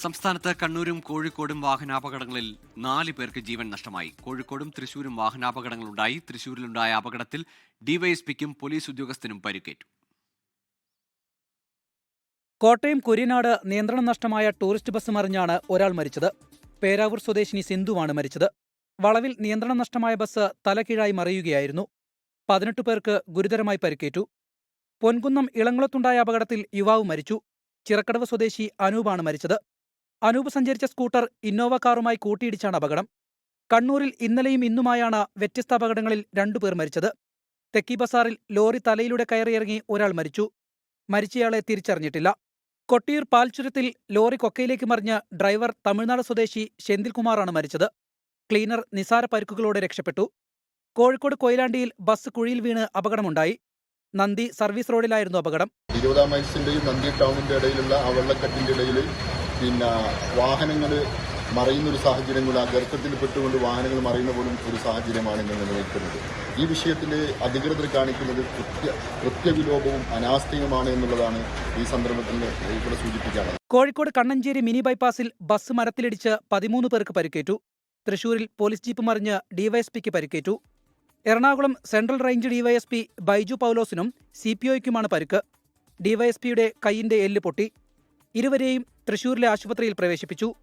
സംസ്ഥാനത്ത് കണ്ണൂരും കോഴിക്കോടും വാഹനാപകടങ്ങളിൽ നാല് പേർക്ക് ജീവൻ നഷ്ടമായി. കോഴിക്കോടും തൃശൂരും വാഹനാപകടങ്ങളുണ്ടായി. തൃശൂരിലുണ്ടായ അപകടത്തിൽ ഡിവൈഎസ്പിക്കും പോലീസ് ഉദ്യോഗസ്ഥനും പരിക്കേറ്റു. കോട്ടയം കുര്യനാട് നിയന്ത്രണം നഷ്ടമായ ടൂറിസ്റ്റ് ബസ് മറിഞ്ഞാണ് ഒരാൾ മരിച്ചത്. പേരാവൂർ സ്വദേശിനി സിന്ധുവാണ് മരിച്ചത്. വളവിൽ നിയന്ത്രണം നഷ്ടമായ ബസ് തലകീഴായി മറിയുകയായിരുന്നു. പതിനെട്ട് പേർക്ക് ഗുരുതരമായി പരിക്കേറ്റു. പൊൻകുന്നം ഇളങ്കുളത്തുണ്ടായ അപകടത്തിൽ യുവാവ് മരിച്ചു. ചിറക്കടവ് സ്വദേശി അനൂപാണ് മരിച്ചത്. അനൂപ് സഞ്ചരിച്ച സ്കൂട്ടർ ഇന്നോവ കാറുമായി കൂട്ടിയിടിച്ചാണ് അപകടം. കണ്ണൂരിൽ ഇന്നലെയും ഇന്നുമായാണ് വ്യത്യസ്ത അപകടങ്ങളിൽ രണ്ടുപേർ മരിച്ചത്. തെക്കി ബസാറിൽ ലോറി തലയിലൂടെ കയറിയിറങ്ങി ഒരാൾ മരിച്ചു. മരിച്ചയാളെ തിരിച്ചറിഞ്ഞിട്ടില്ല. കൊട്ടിയൂർ പാൽച്ചുരത്തിൽ ലോറി കൊക്കയിലേക്ക് മറിഞ്ഞ് ഡ്രൈവർ തമിഴ്നാട് സ്വദേശി ശെന്തിൽകുമാറാണ് മരിച്ചത്. ക്ലീനർ നിസാര പരിക്കുകളോടെ രക്ഷപ്പെട്ടു. കോഴിക്കോട് കൊയിലാണ്ടിയിൽ ബസ് കുഴിയിൽ വീണ് അപകടമുണ്ടായി. നന്ദി സർവീസ് റോഡിലായിരുന്നു അപകടം. ഇരുപതാം വയസ്സിന്റെയും നന്ദി ടൗണിന്റെ ഇടയിലുള്ള ആ വെള്ളക്കെട്ടിന്റെ ഇടയിൽ പിന്നെ വാഹനങ്ങൾ മറയുന്ന ഒരു സാഹചര്യം കൂടെ ആ ഗർത്തത്തിൽ പെട്ടുകൊണ്ട് വാഹനങ്ങൾ മറയുന്ന പോലും ഒരു സാഹചര്യമാണ് ഇന്ന് നിലനിൽക്കുന്നത്. ഈ വിഷയത്തിൽ അധികൃതർ കാണിക്കുന്നത് കൃത്യ കൃത്യവിലോപവും അനാസ്ഥയുമാണ് എന്നുള്ളതാണ് ഈ സന്ദർഭത്തിൽ ഇവിടെ സൂചിപ്പിക്കുന്നത് കോഴിക്കോട് കണ്ണഞ്ചേരി മിനി ബൈപ്പാസിൽ ബസ് മരത്തിലിടിച്ച് പതിമൂന്ന് പേർക്ക് പരിക്കേറ്റു. തൃശൂരിൽ പോലീസ് ജീപ്പ് മറിഞ്ഞ് ഡിവൈഎസ്പിക്ക് പരിക്കേറ്റു. Ernakulam central range DYSP Baiju പൗലോസിനും C P ഒയ്ക്കുമാണ് പരിക്ക്. ഡിവൈഎസ്പിയുടെ കൈയിന്റെ എല്ല് പൊട്ടി. ഇരുവരെയും തൃശൂരിലെ ആശുപത്രിയിൽ പ്രവേശിപ്പിച്ചു.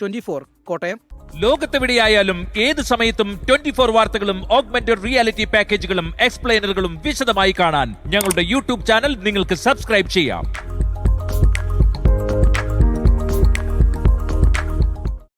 ട്വന്റി കോട്ടയം. ലോകത്തെവിടെയായാലും ഏത് സമയത്തും ട്വന്റി ഫോർ വാർത്തകളും ഓഗ്മെന്റഡ് റിയാലിറ്റി പാക്കേജുകളും എക്സ്പ്ലെയിനറുകളും വിശദമായി കാണാൻ ഞങ്ങളുടെ യൂട്യൂബ് ചാനൽ നിങ്ങൾക്ക് സബ്സ്ക്രൈബ് ചെയ്യാം.